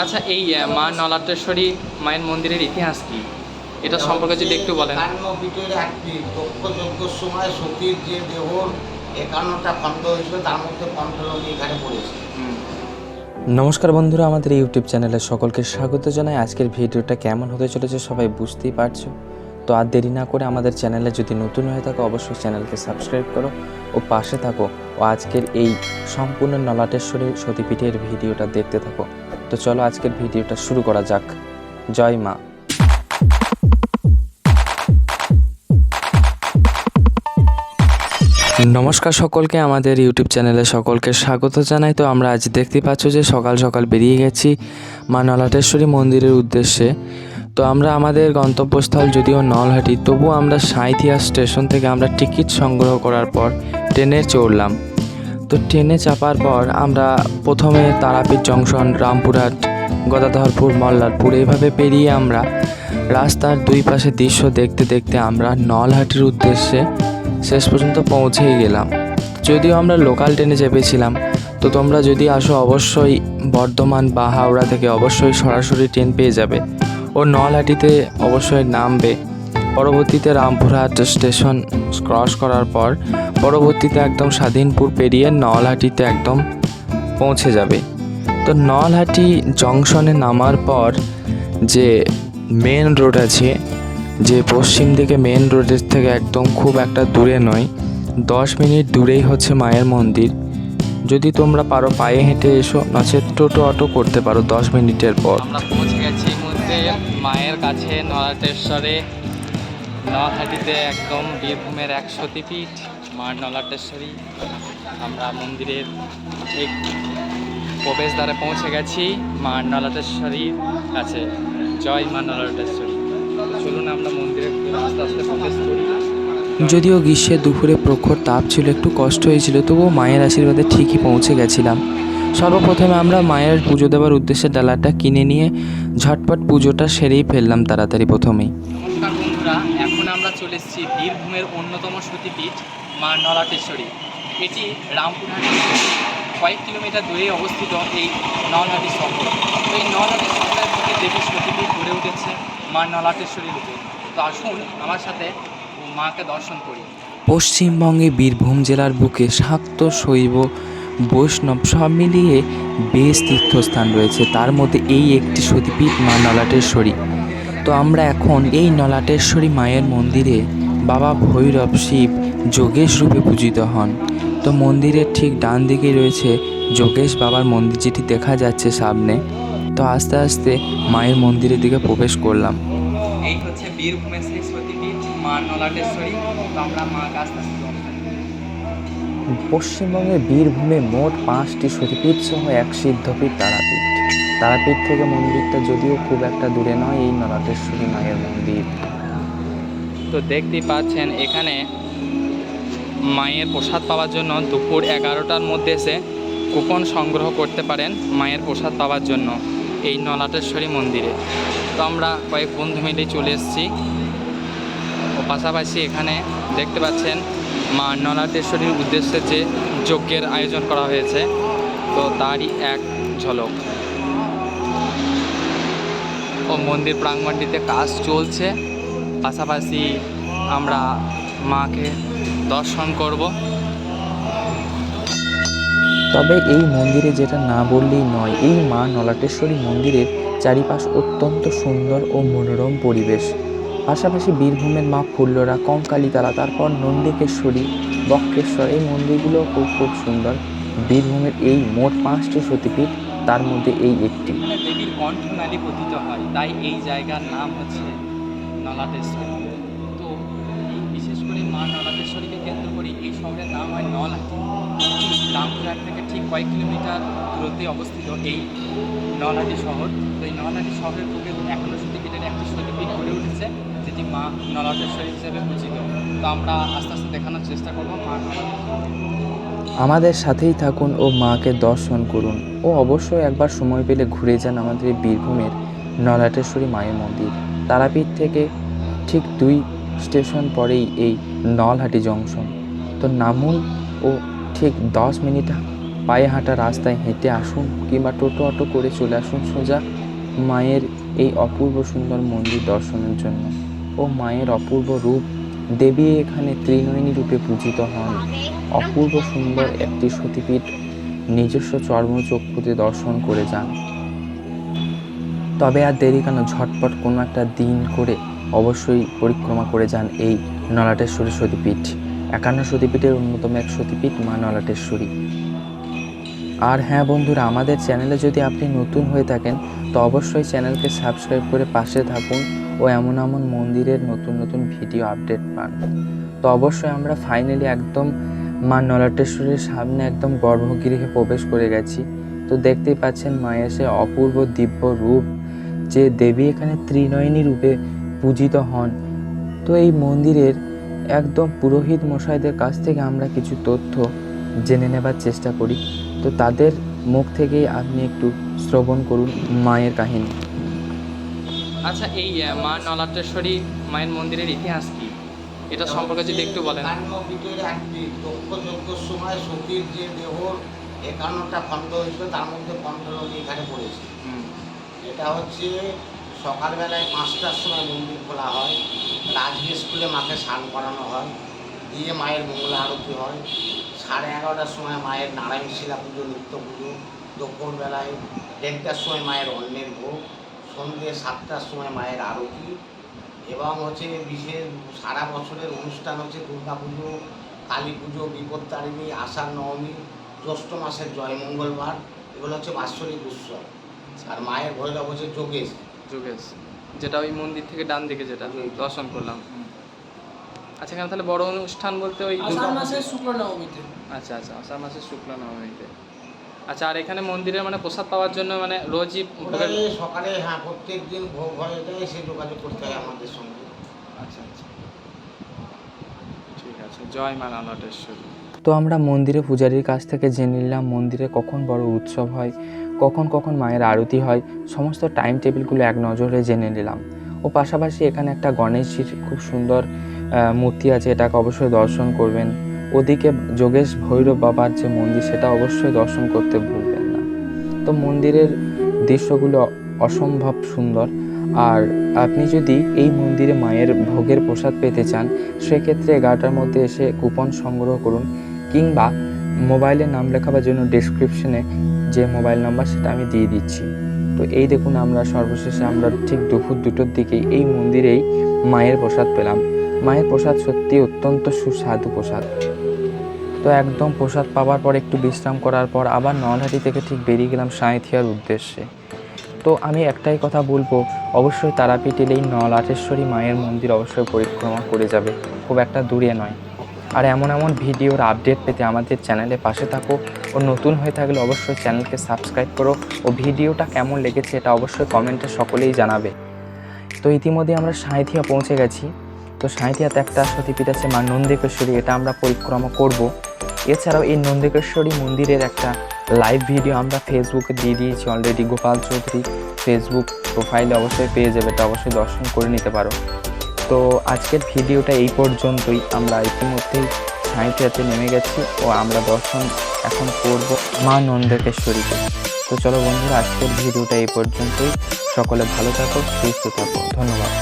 আচ্ছা এই মা নলাটেশ্বরী মায়ের মন্দিরের ইতিহাস কি? এটা সম্পর্কে যদি একটু বলেন। একটি সময় সতীর যে দেহর একান্নটা খণ্ড হয়েছিল তার মধ্যে এখানে পড়েছে নমস্কার বন্ধুরা আমাদের ইউটিউব চ্যানেলে সকলকে স্বাগত জানাই। আজকের ভিডিওটা কেমন হতে চলেছে সবাই বুঝতেই পারছ? তো আর দেরি না করে আমাদের চ্যানেলে যদি নতুন হয়ে থাকো অবশ্যই চ্যানেলকে সাবস্ক্রাইব করো ও পাশে থাকো। ও আজকের এই সম্পূর্ণ নলাটেশ্বরী সতীপীঠের ভিডিওটা দেখতে থাকো। তো চলো আজকের ভিডিওটা শুরু করা যাক। জয় মা। নমস্কার সকলকে, আমাদের ইউটিউব চ্যানেলে সকলকে স্বাগত জানাই। তো আমরা আজ দেখতে পাচ্ছ যে সকাল সকাল বেরিয়ে গেছি মা নলাটেশ্বরী মন্দিরের উদ্দেশ্যে। তো আমরা আমাদের গন্তব্যস্থল যদিও নলহাটি তবু আমরা সাঁইথিয়া স্টেশন থেকে আমরা টিকিট সংগ্রহ করার পর ট্রেনে চড়লাম। তো ট্রেনে চাপার পর আমরা প্রথমে তারাপীঠ জংশন, রামপুরহাট, গদাধরপুর, মল্লারপুর এইভাবে পেরিয়ে আমরা রাস্তার দুই পাশে দৃশ্য দেখতে দেখতে আমরা নলহাটির উদ্দেশ্যে শেষ পর্যন্ত পৌঁছেই গেলাম। যদিও আমরা লোকাল ট্রেনে চেপেছিলাম, তো তোমরা যদি আসো অবশ্যই বর্ধমান বা হাওড়া থেকে অবশ্যই সরাসরি ট্রেন পেয়ে যাবে। ও নলহাটিতে অবশ্যই নামবে। পরবর্তীতে রামপুরহাট স্টেশন ক্রস করার পর পরবর্তীতে একদম স্বাধীনপুর পেরিয়ে নলহাটিতে একদম পৌঁছে যাবে। তো নলহাটি জংশনে নামার পর যে মেন রোড আছে, যে পশ্চিম দিকে মেন রোডের থেকে একদম খুব একটা দূরে নয়, দশ মিনিট দূরেই হচ্ছে মায়ের মন্দির। যদি তোমরা পারো পায়ে হেঁটে এসো নচেত টোটো অটো করতে পারো দশ মিনিটের পর আমরা পৌঁছে গেছি মায়ের কাছে নলাটেশ্বরে নলহাটিতে একদম বীরভূমের এক সতীপীঠ মা নলাটেশ্বরী। আমরা মন্দিরের ঠিক প্রবেশদ্বারে পৌঁছে গেছি মা নলাটেশ্বরীর কাছে। জয় মা নলাটেশ্বরী। চলুন আমরা মন্দিরে আস্তে আস্তে প্রবেশ করি। যদিও গ্রীষ্মের দুপুরে প্রখর তাপ ছিল, একটু কষ্ট হয়েছিল, তবুও মায়ের আশীর্বাদে ঠিকই পৌঁছে গেছিলাম। সর্বপ্রথমে আমরা মায়ের পুজো দেওয়ার উদ্দেশ্যে ডালাটা কিনে নিয়ে ঝটপট পুজোটা সেরেই ফেললাম তাড়াতাড়ি প্রথমেই। চলে এসেছি বীরভূমের অন্যতম সতীপীঠ মা নলাটেশ্বরী এটি রামপুরহাট কয়েক কিলোমিটার দূরে অবস্থিত এই নলহাটি শহর। তো এই নলহাটি শহরের থেকে দেবী সতীপীঠ গড়ে উঠেছে মা নলাটেশ্বরী রূপে তো আসুন আমার সাথে মাকে দর্শন করি। পশ্চিমবঙ্গে বীরভূম জেলার বুকে শাক্ত শৈব বৈষ্ণব সব মিলিয়ে বেশ তীর্থস্থান রয়েছে। তার মধ্যে এই একটি সতীপীঠ মা নলাটেশ্বরী তো আমরা এখন এই নলাটেশ্বরী মায়ের মন্দিরে বাবা ভৈরব শিব যোগেশ রূপে পূজিত হন। তো মন্দিরের ঠিক ডান দিকে রয়েছে যোগেশ বাবার মন্দির যেটি দেখা যাচ্ছে সামনে। তো আস্তে আস্তে মায়ের মন্দিরের দিকে প্রবেশ করলাম। এই হচ্ছে বীরভূমের সতীপীঠ মা নলাটেশ্বরী। তো আমরা করি। পশ্চিমবঙ্গের বীরভূমে মোট পাঁচটি সতীপীঠ সহ এক সিদ্ধপীঠ তারাপীঠ। তারাপীঠ থেকে মন্দিরটা যদিও খুব একটা দূরে নয়, এই নলাটেশ্বরী মায়ের মন্দির। তো দেখতে পাচ্ছেন, এখানে মায়ের প্রসাদ পাওয়ার জন্য দুপুর এগারোটার মধ্যে এসে কুপন সংগ্রহ করতে পারেন মায়ের প্রসাদ পাওয়ার জন্য এই নলাটেশ্বরী মন্দিরে। তো আমরা কয়েক বন্ধু মিলে চলে এসেছি। ও পাশাপাশি এখানে দেখতে পাচ্ছেন, মা নলাটেশ্বরীর উদ্দেশ্যে যে যজ্ঞের আয়োজন করা হয়েছে, তো তারই এক ঝলক। ও মন্দির প্রাঙ্গণটিতে কাজ চলছে। পাশাপাশি আমরা মাকে দর্শন করব। তবে এই মন্দিরে যেটা না বললেই নয়, এই মা নলাটেশ্বরী মন্দিরের চারিপাশ অত্যন্ত সুন্দর ও মনোরম পরিবেশ। পাশাপাশি বীরভূমের মা ফুল্লরা, কঙ্কালীতলা, তারপর নন্দিকেশ্বরী, বক্রেশ্বর, এই মন্দিরগুলো খুব খুব সুন্দর। বীরভূমের এই মোট পাঁচটি সতীপীঠ তার মধ্যে এই একটি। দেবীর কণ্ঠনালী পতিত হয়, তাই এই জায়গার নাম হচ্ছে নলাটেশ্বরী তো বিশেষ করে মা নলাটেশ্বরীকে কেন্দ্র করে এই শহরের নাম হয় নলহাটি রামপুরহাট থেকে ঠিক কয়েক কিলোমিটার দূরত্বে অবস্থিত এই নলহাটি শহর। তো এই নলহাটি শহরের বুকে এখনও সতীপীঠের একটি সতীপীঠ গড়ে উঠেছে, যেটি মা নলাটেশ্বরী হিসেবে পরিচিত। তো আমরা আস্তে আস্তে দেখানোর চেষ্টা করব মা আমাদের সাথেই থাকুন ও মাকে দর্শন করুন। ও অবশ্যই একবার সময় পেলে ঘুরে যান আমাদের বীরভূমের নলাটেশ্বরী মায়ের মন্দির। তারাপীঠ থেকে ঠিক দুই স্টেশন পরেই এই নলহাটি জংশন। তো নামুন ও ঠিক দশ মিনিট পায়ে হাঁটা রাস্তায় হেঁটে আসুন কিংবা টোটো অটো করে চলে আসুন সোজা মায়ের এই অপূর্ব সুন্দর মন্দির দর্শনের জন্য। ও মায়ের অপূর্ব রূপ দেবী এখানে ত্রিনয়নী রূপে পূজিত হন। অপূর্ব সুন্দর একটি সতীপীঠ নিজস্ব চর্মচক্ষুতে দর্শন করে যান। তবে আর দেরি কেন? ঝটপট কোনো একটা দিন করে অবশ্যই পরিক্রমা করে যান এই নলাটেশ্বরী সতীপীঠ। একান্ন সতীপীঠের অন্যতম এক সতীপীঠ মা নলাটেশ্বরী। আর হ্যাঁ বন্ধুরা, আমাদের চ্যানেলে যদি আপনি নতুন হয়ে থাকেন তো অবশ্যই চ্যানেলকে সাবস্ক্রাইব করে পাশে থাকুন ও এমন এমন মন্দিরের নতুন নতুন ভিডিও আপডেট পান। তো অবশ্যই আমরা ফাইনালি একদম মা নলাটেশ্বরীর সামনে একদম গর্ভগৃহে প্রবেশ করে গেছি। তো দেখতেই পাচ্ছেন মায়ের সে অপূর্ব দিব্য রূপ, যে দেবী এখানে ত্রিনয়নী রূপে পূজিত হন। তো এই মন্দিরের একদম পুরোহিত মশাইদের কাছ থেকে আমরা কিছু তথ্য জেনে নেবার চেষ্টা করি। তো তাদের মুখ থেকেই আপনি একটু শ্রবণ করুন মায়ের কাহিনী। আচ্ছা এই মা নলাটেশ্বরী মায়ের মন্দিরের ইতিহাস কি? এটা সম্পর্কে যদি একটু বলেন। সময় সতীর যে দেহর একান্নটা খণ্ড হয়েছিল তার মধ্যে পঞ্চলঙ্গি এখানে পড়েছে। এটা হচ্ছে সকালবেলায় পাঁচটার সময় মন্দির খোলা হয় রাজগীর স্কুলে মাকে স্নান করানো হয়। দিয়ে মায়ের মঙ্গল আরতি হয়। সাড়ে এগারোটার সময় মায়ের নারায়ণ শিলা পুজো নিত্য পুজো। দুপুরবেলায় দেড়টার সময় মায়ের অন্যের ভোগ। সন্ধ্যে সাতটার সময় মায়ের আরতি। এবং হচ্ছে বিশেষ সারা বছরের অনুষ্ঠান হচ্ছে দুর্গা পুজো কালী পুজো বিপত্তারিণী আষাঢ় নবমী জ্যৈষ্ঠ মাসের জয় মঙ্গলবার। এগুলো হচ্ছে বাৎসরিক উৎসব। আর মায়ের ভৈরব হচ্ছে যোগেশ। যোগেশ। যেটা ওই মন্দির থেকে ডান দিকে যেটা দর্শন করলাম। আচ্ছা এখানে তাহলে বড় অনুষ্ঠান বলতে ওই আষাঢ়। মাসের শুক্ল নবমীতে। আচ্ছা আচ্ছা আষাঢ় মাসের শুক্ল নবমীতে। আচ্ছা আর এখানে মন্দিরে মানে প্রসাদ পাওয়ার জন্য মানে রোজই সকালে হ্যাঁ প্রত্যেক দিন ভোগ হয়ে যায় সে যোগাযোগ করতে হয় আমাদের সঙ্গে। আচ্ছা আচ্ছা। ঠিক আছে জয় মা নলাটেশ্বরী তো আমরা মন্দিরে পূজারীর কাছ থেকে জেনে নিলাম মন্দিরে কখন বড় উৎসব হয় কখন কখন মায়ের আরতি হয় সমস্ত টাইম টেবিলগুলো এক নজরে জেনে নিলাম। ও পাশাপাশি এখানে একটা গণেশজির খুব সুন্দর মূর্তি আছে, এটাকে অবশ্যই দর্শন করবেন। ওদিকে যোগেশ ভৈরব বাবার যে মন্দির, সেটা অবশ্যই দর্শন করতে ভুলবেন না। তো মন্দিরের দৃশ্যগুলো অসম্ভব সুন্দর। আর আপনি যদি এই মন্দিরে মায়ের ভোগের প্রসাদ পেতে চান, সেক্ষেত্রে এগারোটার মধ্যে এসে কুপন সংগ্রহ করুন, কিংবা মোবাইলে নাম লেখাবার জন্য ডেসক্রিপশনে যে মোবাইল নাম্বার, সেটা আমি দিয়ে দিচ্ছি। তো এই দেখুন আমরা সর্বশেষে আমরা ঠিক দুপুর দুটোর দিকে এই মন্দিরেই মায়ের প্রসাদ পেলাম। মায়ের প্রসাদ সত্যি অত্যন্ত সুস্বাদু প্রসাদ। তো একদম প্রসাদ পাওয়ার পর একটু বিশ্রাম করার পর আবার নলহাটি থেকে ঠিক বেরিয়ে গেলাম সাঁইথিয়ার উদ্দেশ্যে। তো আমি একটাই কথা বলব, অবশ্যই তারাপীঠ এলেই নলাটেশ্বরী মায়ের মন্দির অবশ্যই পরিক্রমা করে যাবে, খুব একটা দূরে নয়। আর এমন এমন ভিডিওর আপডেট পেতে আমাদের চ্যানেলে পাশে থাকো ও নতুন হয়ে থাকলে অবশ্যই চ্যানেলকে সাবস্ক্রাইব করো ও ভিডিওটা কেমন লেগেছে এটা অবশ্যই কমেন্টে সকলেই জানাবে। তো ইতিমধ্যে আমরা সাঁইথিয়া পৌঁছে গেছি। তো সাঁইথিয়াতে একটা সতীপীঠ আছে মা নন্দিকেশ্বরী, এটা আমরা পরিক্রমা করব। এছাড়াও এই নন্দিকেশ্বরী মন্দিরের একটা লাইভ ভিডিও আমরা ফেসবুকে দিয়ে দিয়েছি অলরেডি গোপাল চৌধুরী ফেসবুক প্রোফাইলে অবশ্যই পেয়ে যাবে, এটা অবশ্যই দর্শন করে নিতে পারো। তো আজকের ভিডিওটা এই পর্যন্তই। আমরা ইতিমধ্যেই সাঁইথিয়াতে নেমে গেছি ও আমরা দর্শন এখন করব মা নন্দেকেশ্বরীকে তো চলো বন্ধুরা, আজকের ভিডিওটা এই পর্যন্তই। সকলে ভালো থাকো, সুস্থ থাকো। ধন্যবাদ।